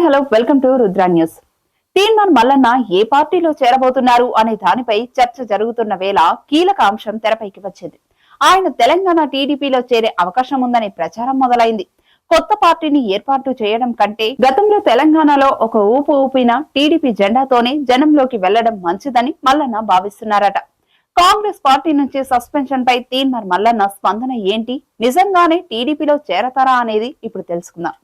Hi hello welcome to Rudra news. Teenmar Mallanna ఏ పార్టీలో చేరబోతున్నారు అనే దానిపై చర్చ జరుగుతున్న వేళ కీలక అంశం తెరపైకి వచ్చింది. ఆయన తెలంగాణ టీడీపీలో చేరే అవకాశం ఉందనే ప్రచారం మొదలైంది. కొత్త పార్టీని ఏర్పాటు చేయడం కంటే గతంలో తెలంగాణలో ఒక ఊపు ఊపిన టీడీపీ జెండాతోనే జనంలోకి వెళ్ళడం మంచిదని మల్లన్న భావిస్తున్నారట. కాంగ్రెస్ పార్టీ నుంచి సస్పెన్షన్ పై తీన్మార్ మల్లన్న స్పందన ఏంటి? నిజంగానే టీడీపీలో చేరతారా అనేది ఇప్పుడు తెలుసుకుందాం.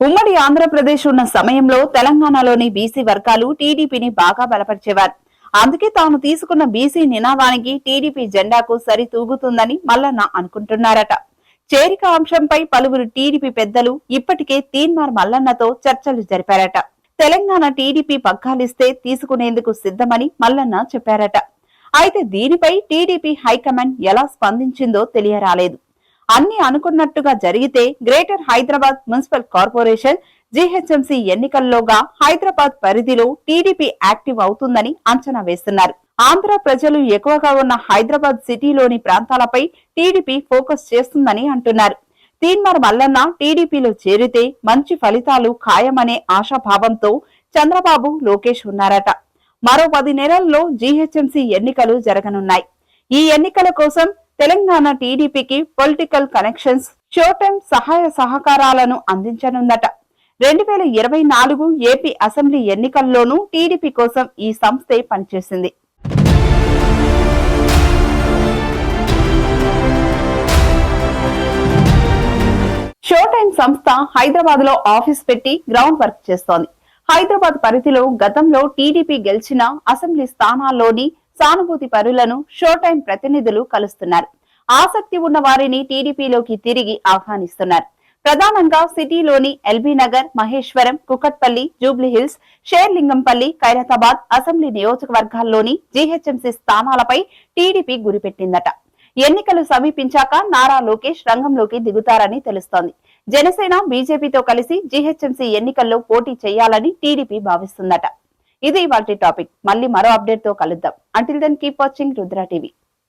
ఉమ్మడి ఆంధ్రప్రదేశ్ ఉన్న సమయంలో తెలంగాణలోని బీసీ వర్గాలు టీడీపీని బాగా బలపరిచేవారు. అందుకే తాను తీసుకున్న బీసీ నినాదానికి టీడీపీ జెండాకు సరి తూగుతుందని మల్లన్న అనుకుంటున్నారట. చేరిక అంశంపై పలువురు టీడీపీ పెద్దలు ఇప్పటికే తీన్మార్ మల్లన్నతో చర్చలు జరిపారట. తెలంగాణ టీడీపీ పగ్గాలిస్తే తీసుకునేందుకు సిద్ధమని మల్లన్న చెప్పారట. అయితే దీనిపై టీడీపీ హైకమాండ్ ఎలా స్పందించిందో తెలియరాలేదు. అన్ని అనుకున్నట్టుగా జరిగితే greater Hyderabad municipal corporation GHMC ఎన్నికల్లోగా Hyderabad పరిధిలో టీడీపీ యాక్టివ్ అవుతుందని అంచనా వేస్తున్నారు. ఆంధ్ర ప్రజలు ఎక్కువగా ఉన్న హైదరాబాద్ సిటీలోని ప్రాంతాలపై టీడీపీ ఫోకస్ చేస్తుందని అంటున్నారు. తీన్మార్ మల్లన్న టీడీపీలో చేరితే మంచి ఫలితాలు ఖాయమనే ఆశాభావంతో చంద్రబాబు లోకేష్ ఉన్నారట. మరో పది నెలల్లో జీహెచ్ఎంసీ ఎన్నికలు జరగనున్నాయి. ఈ ఎన్నికల కోసం తెలంగాణ టీడీపీకి పొలిటికల్ కనెక్షన్స్ షో టైం సహాయ సహకారాలను అందించనుందట. రెండు వేల ఇరవై నాలుగు ఏపీ అసెంబ్లీ ఎన్నికల్లోనూ టీడీపీ కోసం ఈ సంస్థే పనిచేసింది. షో టైం సంస్థ హైదరాబాద్లో ఆఫీస్ పెట్టి గ్రౌండ్ వర్క్ చేస్తోంది. హైదరాబాద్ పరిధిలో గతంలో టీడీపీ గెలిచిన అసెంబ్లీ స్థానాల్లోని సానుభూతి పరులను షో టైం ప్రతినిధులు కలుస్తున్నారు. ఆసక్తి ఉన్న వారిని టీడీపీలోకి తిరిగి ఆహ్వానిస్తున్నారు. ప్రధానంగా సిటీలోని LB Nagar Maheshwaram Kukatpally Jubilee Hills Sherilingampally Khairatabad assembly నియోజకవర్గాల్లోని GHMC స్థానాలపై టీడీపీ గురిపెట్టిందట. ఎన్నికలు సమీపించాక నారా లోకేష్ రంగంలోకి దిగుతారని తెలుస్తోంది. జనసేన బీజేపీతో కలిసి జీహెచ్ఎంసీ ఎన్నికల్లో పోటీ చేయాలని టీడీపీ భావిస్తుందట. ఇది వాటి టాపిక్. మళ్ళీ మరో అప్డేట్తో కలుద్దాం until then keep watching Rudra TV